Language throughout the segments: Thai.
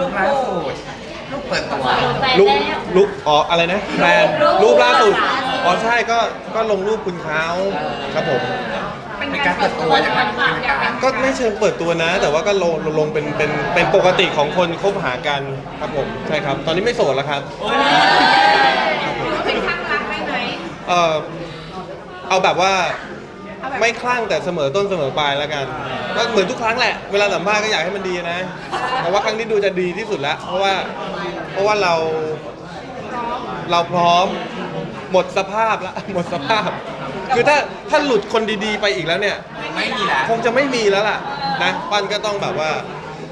ลูกล่าสุดลูกเปิดตัวแฟนลุกแล้วลุกอ๋ออะไรนะแบรนด์รูปรูปล่าสุดล่าสุดอ๋อใช่ก็ก็ลงรูปคุณเขาครับผม เป็นการเปิดตัวอย่างไรเป็นการก็ไม่เชิงเปิดตัวนะ แต่ว่าก็ลงลงเป็นเป็นเป็นปกติของคนคบหากันครับผมใช่ครับ ตอนนี้ไม่โสดแล้วครับเป็นข้างรักได้ไหมเออเอาแบบว่า ไม่คลั่งแต่เสมอต้นเสมอปลายแล้วกันก็เหมือนทุกครั้งแหละเวลาสัมภาษณ์ก็อยากให้มันดีนะ แต่ว่าครั้งนี้ดูจะดีที่สุดแล้ว เพราะว่าเพราะว่าเราเราพร้อมหมดสภาพแล้วหมดสภาพ คือถ้าถ้าหลุดคนดีๆไปอีกแล้วเนี่ย ไม่มีแล้วคงจะไม่มีแล้วล่ะนะปั้นก็ต้องแบบว่า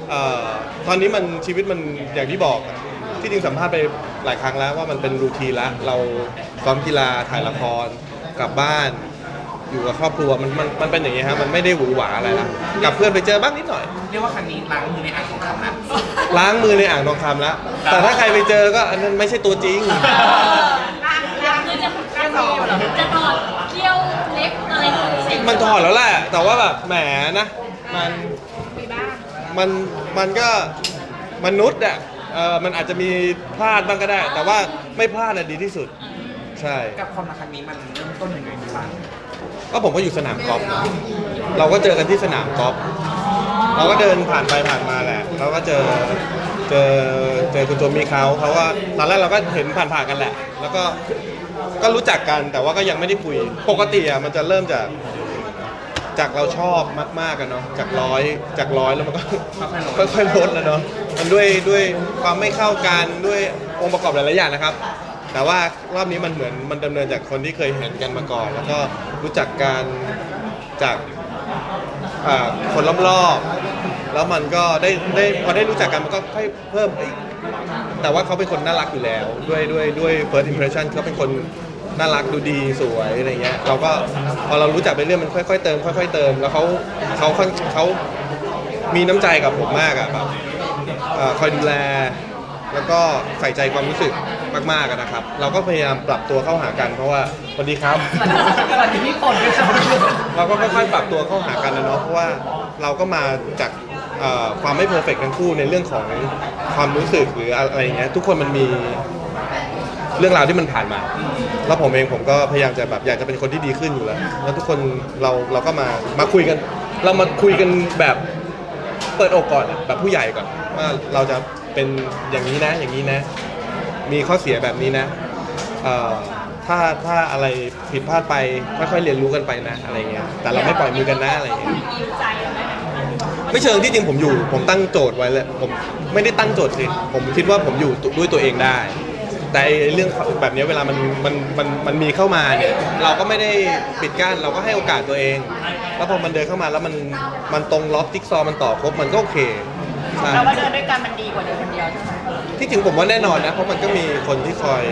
เอ่อตอนนี้มันชีวิตมันอย่างที่บอกอะที่จริงสัมภาษณ์ไปหลายครั้งแล้วว่ามันเป็นรูทีนละเราซ้อมกีฬาถ่ายละครกลับบ้าน อยู่กับครอบครัวมันมันมันเป็นอย่างนี้ฮะมันไม่ได้หวือหวาอะไรละกับเพื่อนไปเจอบ้างนิดหน่อย เรียกว่าครั้งนี้ล้างมือในอ่างของคำนะ ล้างมือในอ่างทองคำแล้ว แต่ถ้าใครไปเจอก็อันนั้นไม่ใช่ตัวจริง ร่างร่างคือจะจะถอดจะถอดเขี้ยวเล็บอะไรสิ่งมันถอดแล้วแหละ แต่ว่าแบบแหมนะ มันมีบ้าง มันมันก็มนุษย์อะเออมันอาจจะมีพลาดบ้างก็ได้ แต่ว่าไม่พลาดอะดีที่สุด ใช่ กับความรักครั้งนี้มันเริ่มต้นยังไงบ้าง ก็ผมก็อยู่สนามกอล์ฟนะเราก็เจอกันที่สนามกอล์ฟเราก็เดินผ่านไปผ่านมาแหละเราก็เจอเจอเจอคุณโจมีเขาเขาก็ตอนแรกเราก็เห็นผ่านๆกันแหละ แล้วก็ก็รู้จักกันแต่ว่าก็ยังไม่ได้คุย ปกติอะมันจะเริ่มจากจากเราชอบมากๆกันเนาะจากร้อยจากร้อยแล้วมันก็ค่อยๆลดแล้วเนาะมันด้วยด้วยความไม่เข้ากันด้วยองค์ประกอบหลายๆอย่างนะครับ แต่ว่ารอบนี้มันเหมือนมันดำเนินจากคนที่เคยเห็นกันมาก่อน แล้วก็รู้จักกันจากอ่าคนรอบๆแล้วมันก็ได้ได้พอได้รู้จักกันมันก็ค่อยเพิ่มอ้ยแต่ว่าเขาเป็นคนน่ารักอยู่แล้วด้วยด้วยด้วย first impression เขาเป็นคนน่ารักดูดีสวยอะไรเงี้ยเราก็พอเรารู้จักไปเรื่อยมันค่อยๆเติมค่อยๆเติม แล้วเขาเขาค่อนเขามีน้ำใจกับผมมากอะแบบเอ่อคอยดูแล แล้วก็ใส่ใจความรู้สึกมากๆอะนะครับ เราก็พยายามปรับตัวเข้าหากันเพราะว่าสวัสดีครับ สวัสดีพี่ฝนด้วยครับเราก็ค่อยๆปรับตัวเข้าหากันนะเนาะเพราะว่าเราก็มาจากเอ่อความไม่เพอร์เฟกทั้งคู่ในเรื่องของความรู้สึกหรืออะไรอย่างเงี้ยทุกคนมันมีเรื่องราวที่มันผ่านมา แล้วผมเองผมก็พยายามจะแบบอยากจะเป็นคนที่ดีขึ้นอยู่แล้ว แล้วทุกคนเราเราก็มามาคุยกัน เรามาคุยกันแบบเปิดอกก่อนอะแบบผู้ใหญ่ก่อนว่าเราจะ เป็นอย่างนี้นะอย่างนี้นะ มีข้อเสียแบบนี้นะเอ่อถ้าถ้าอะไรผิดพลาดไปค่อยๆเรียนรู้กันไปนะอะไรเงี้ยแต่เราไม่ปล่อยมือกันนะอะไรเงี้ย ยิ้มใจแล้วไหมไม่เชิงที่จริงผมอยู่ ผมตั้งโจทย์ไว้เลยผมไม่ได้ตั้งโจทย์สิผมคิดว่าผมอยู่ด้วยตัวเองได้ แต่ไอ้เรื่องแบบนี้เวลามันมันมันมันมีเข้ามาเนี่ยเราก็ไม่ได้ปิดกั้นเราก็ให้โอกาสตัวเอง แล้วพอมันเดินเข้ามาแล้วมันมันตรงล็อกจิ๊กซอว์มันต่อครบมันก็โอเค ใช่เราว่าเดินด้วยกันมันดีกว่าเดินคนเดียวใช่ไหมที่จริงผมว่าแน่นอนนะ เพราะมันก็มีคนที่คอย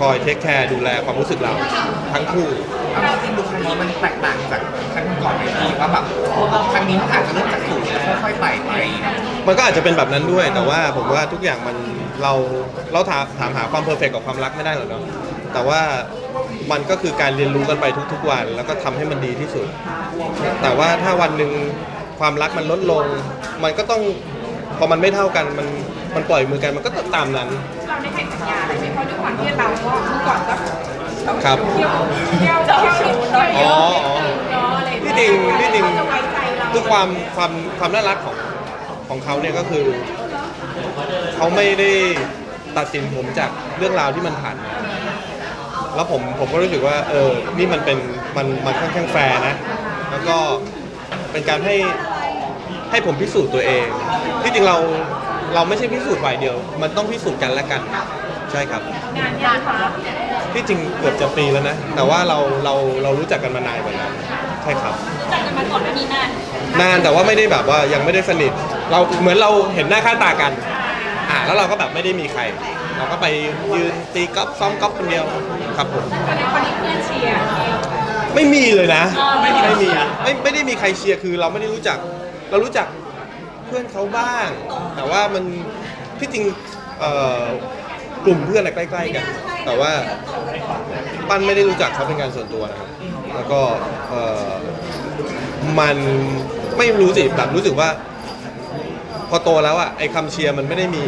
คอยเทคแคร์ดูแลความรู้สึกเราทั้งคู่ เอาจริงๆดูครั้งนี้มันแตกต่างจากครั้งก่อนไหมพี่ว่าแบบครั้งนี้มันอาจจะเริ่มจากศูนย์แล้วค่อยๆไต่ไปมันก็อาจจะเป็นแบบนั้นด้วย แต่ว่าผมว่าทุกอย่างมันเราเราถามถามหาความเพอร์เฟกกับความรักไม่ได้หรอกเนาะแต่ว่ามันก็คือการเรียนรู้กันไปทุกๆวัน แล้วก็ทำให้มันดีที่สุด แต่ว่าถ้าวันหนึ่ง ความรักมันลดลง มันก็ต้องพอมันไม่เท่ากันมันมันปล่อยมือกันมันก็ต้องตามนั้น เราได้ให้สัญญาอะไรไหมเพราะด้วยความที่เราก็เมื่อก่อนก็ครับเที่ยวเที่ยวเที่ยวเที่ยวเยอ๋ออะอ๋อ เนาะอะไรที่จริงที่จริง เขาจะไว้ใจเราคือความความความน่ารักของของเขาเนี่ยก็คือเขาไม่ได้ตัดสินผมจากเรื่องราวที่มันผ่านมาแล้วผมผมก็รู้สึกว่า เออ นี่มันเป็นมันมันค่อนข้างแฟร์นะ แล้วก็ เป็นการให้ให้ผมพิสูจน์ตัวเอง ที่จริงเราเราไม่ใช่พิสูจน์ฝ่ายเดียว มันต้องพิสูจน์กันและกัน ใช่ครับ งานยากค่ะที่จริงเกือบจะปีแล้วนะ แต่ว่าเราเราเรารู้จักกันมานานกว่านั้นใช่ครับรู้จักกันมาก่อนหน้านี้นานนานแต่ว่าไม่ได้แบบว่ายังไม่ได้สนิท เราเหมือนเราเห็นหน้าค่าตากัน อ่าแล้วเราก็แบบไม่ได้มีใคร เราก็ไปยืนตีกอล์ฟซ้อมกอล์ฟคนเดียวครับผมตอนนี้คนนี้เพื่อนเชียร์ ไม่มีเลยนะอ๋อไม่ไม่มีมีไม่ไม่ได้มีใครเชียร์คือเราไม่ได้รู้จัก เรารู้จักเพื่อนเขาบ้าง แต่ว่ามันที่จริงเอ่อกลุ่มเพื่อนอะใกล้ๆกัน แต่ว่าปั้นไม่ได้รู้จักเขาเป็นการส่วนตัวนะครับ แล้วก็เอ่อมันไม่รู้สิแบบรู้สึกว่า พอโตแล้วอะไอ้คำเชียร์มันไม่ได้มี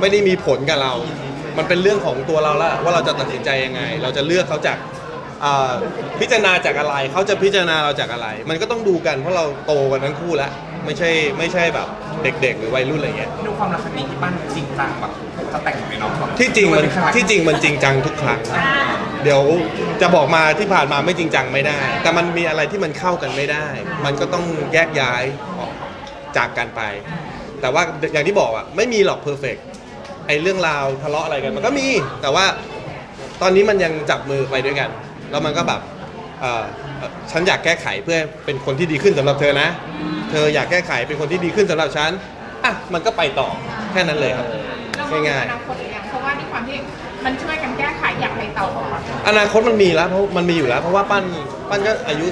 ไม่ได้มีผลกับเรา มันเป็นเรื่องของตัวเราแล้วว่าเราจะตัดสินใจยังไง เราจะเลือกเขาจาก อ่าพิจารณาจากอะไรเขาจะพิจารณาเราจากอะไร มันก็ต้องดูกันเพราะเราโตกันทั้งคู่แล้วไม่ใช่ไม่ใช่แบบเด็ก ๆ หรือวัยรุ่นอะไรเงี้ย ดูความรักครั้งนี้ที่ปั้นจริงจังแบบจะแต่งไหมเนาะแบบที่จริงมันดูเป็ขนาดที่จริงมันจริงจังทุกครั้งเดี๋ยวจะบอกมาที่ผ่านมาไม่จริงจังไม่ได้ แต่มันมีอะไรที่มันเข้ากันไม่ได้ มันก็ต้องแยกย้ายออกจากกันไป แต่ว่าอย่างที่บอกอะไม่มีหรอกเพอร์เฟกไอ้เรื่องราวทะเลาะอะไรกันมันก็มี แต่ว่าตอนนี้มันยังจับมือไปด้วยกัน แล้วมันก็แบบเอ่อเอ่อฉันอยากแก้ไขเพื่อเป็นคนที่ดีขึ้นสำหรับเธอนะ เธออยากแก้ไขเป็นคนที่ดีขึ้นสำหรับฉันอะมันก็ไปต่อแค่นั้นเลยครับเรามองง่ายอๆ นาคตหรือยังเพราะว่าด้วยความที่มันช่วยกันแก้ไขอยากไปต่ออนาคตมันมีแล้วเพราะมันมีอยู่แล้วเพราะว่าปั้นปั้นก็อายุ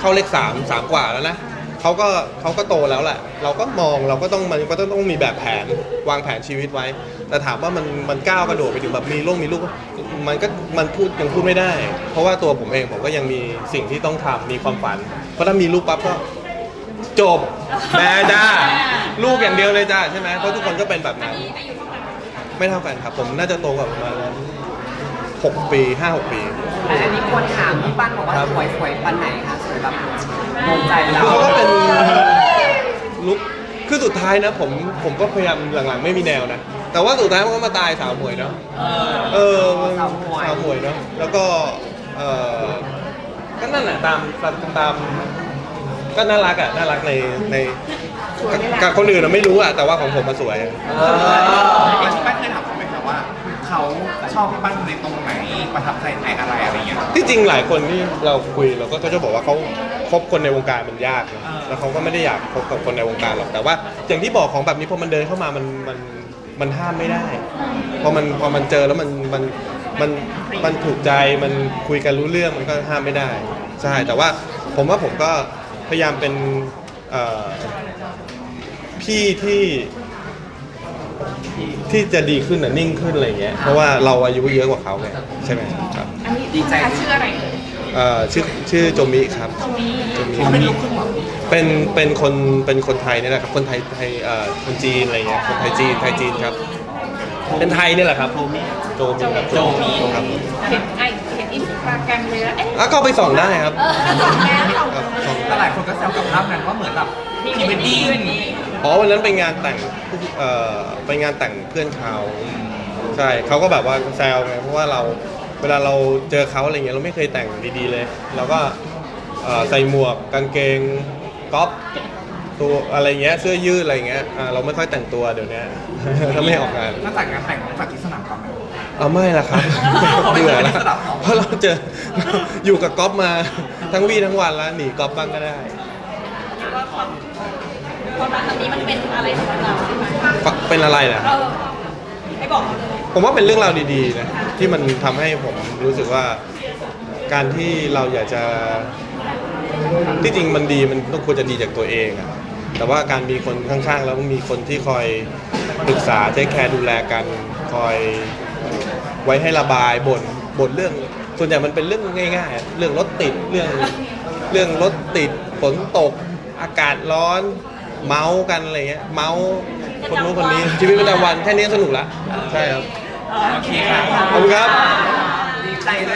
เข้าเลขสามสามกว่าแล้วนะเขาก็เขาก็โตแล้วแหละเราก็มองเราก็ต้องมันก็ต้องต้องมีแบบแผนวางแผนชีวิตไว้ แต่ถามว่ามันมันก้าวกระโดดไปถึงแบบมีลูกมีลูก มันก็มันพูดยังพูดไม่ได้ เพราะว่าตัวผมเองผมก็ยังมีสิ่งที่ต้องทำมีความฝัน เพราะถ้ามีลูกปั๊บก็จบแม่จ้าลูกอย่างเดียวเลยจ้าใช่ไหมเพราะทุกคนก็เป็นแบบนั้นอายุเท่าไหร่ไม่เท่ากันครับ ผมน่าจะโตกว่าประมาณหกปีห้าหกปี แต่อันนี้ควรถามพี่ปั้นบอกว่าครับสวยสวยปันไหนคะสวยแบบโดนใจเราคือเขาก็เป็นลุกคือสุดท้ายนะ ผมผมก็พยายามหลังๆ ไม่มีแนวนะ แต่ว่าสุดท้ายมันก็มาตายสาวหมวยเนาะ เออมันสาวหมวยเนาะ แล้วก็ เออก็นั่นแหละตามตามตาม ก็น่ารักอะ น่ารักในในกับคนอื่นเราไม่รู้อะ แต่ว่าของผมมาสวยเออพี่ปั้นเคยถามเขาไหมครับว่า เขาชอบพี่ปั้นในตรงไหน ประทับใจในอะไรอะไรอย่างเงี้ย ที่จริงหลายคนที่เราคุยเราก็ก็จะบอกว่าเขาคบคนในวงการมันยากนะแล้วเขาก็ไม่ได้อยากคบกับคนในวงการหรอก แต่ว่า อย่างที่บอกของแบบนี้พอมันเดินเข้ามามันมัน มันห้ามไม่ได้พอมันพอมันเจอแล้วมันมันมันมันถูกใจมันคุยกันรู้เรื่องมันก็ห้ามไม่ได้ใช่แต่ว่าผมว่าผมก็พยายามเป็นพี่ที่ที่จะดีขึ้นน่ะนิ่งขึ้นอะไรเงี้ยเพราะว่าเราอายุเยอะกว่าเขาไงใช่ไหมครับอันนี้ดีใจชื่ออะไร เอ่ยเอ่อชื่อชื่อโจมิครับโจมิเขาเป็นลูกครึ่งเหรอเป็นเป็นคนเป็นคนไทยนี่แหละครับคนไทยไทยเอ่อคนจีนอะไรเงี้ยคนไทยจีนไทยจีนครับ เป็นไทยนี่แหละครับโจมิโจมิครับโจมิครับเห็นไอเห็นอินสตาแกรมเลยแล้วเอ๊ะแล้วก็ไปส่องได้ครับเออสองแม่สองครับส่องแต่หลายคนก็แซวกับภาพนั้นว่าเหมือนแบบพรีเวดดิ้งอ๋อวันนั้นไปงานแต่งเอ่อไปงานแต่งเพื่อนเขาใช่เขาก็แบบว่าแซวไงเพราะว่าเรา เวลาเราเจอเขาอะไรเงี้ยเราไม่เคยแต่งดีๆเลยเราก็เอ่อใส่หมวกกางเกงก๊อปตัวอะไรเงี้ยเสื้อยืดอะไรเงี้ยอ่าเราไม่ค่อยแต่งตัวเดี๋ยวนี้ ถ้าไม่ออกงานนอกจากงานแต่งจากที่สนามกอล์ฟไหม เอาไม่ละครับไม่เบื่อเคยแล้วได้สลับเหรอเพราะเราเจออยู่กับก๊อฟมาทั้งวี่ทั้งวันแล้วหนีก๊อฟบ้างก็ได้ว่าความความรักครั้งนี้มันเป็นอะไรสำหรับเราใช่ไหมเป็นอะไรนะเออให้บอกเขาเลย ผมว่าเป็นเรื่องราวดีๆนะที่มันทำให้ผมรู้สึกว่าการที่เราอยากจะที่จริงมันดีมันต้องควรจะดีจากตัวเองอะแต่ว่าการมีคนข้างๆ แล้วมีคนที่คอยปรึกษาเทคแคร์ดูแลกันคอยไว้ให้ระบายบ่นบ่นเรื่อง ส่วนใหญ่มันเป็นเรื่องง่ายๆอะเรื่องรถติดเรื่องเรื่องรถติดฝนตก อากาศร้อน เมาส์กันอะไรเงี้ยเมาส์คนนู้นคนนี้ชีวิตประจำวันแค่นี้สนุกละใช่ครับ โอเคครับ ขอบคุณครับ ดีใจด้วย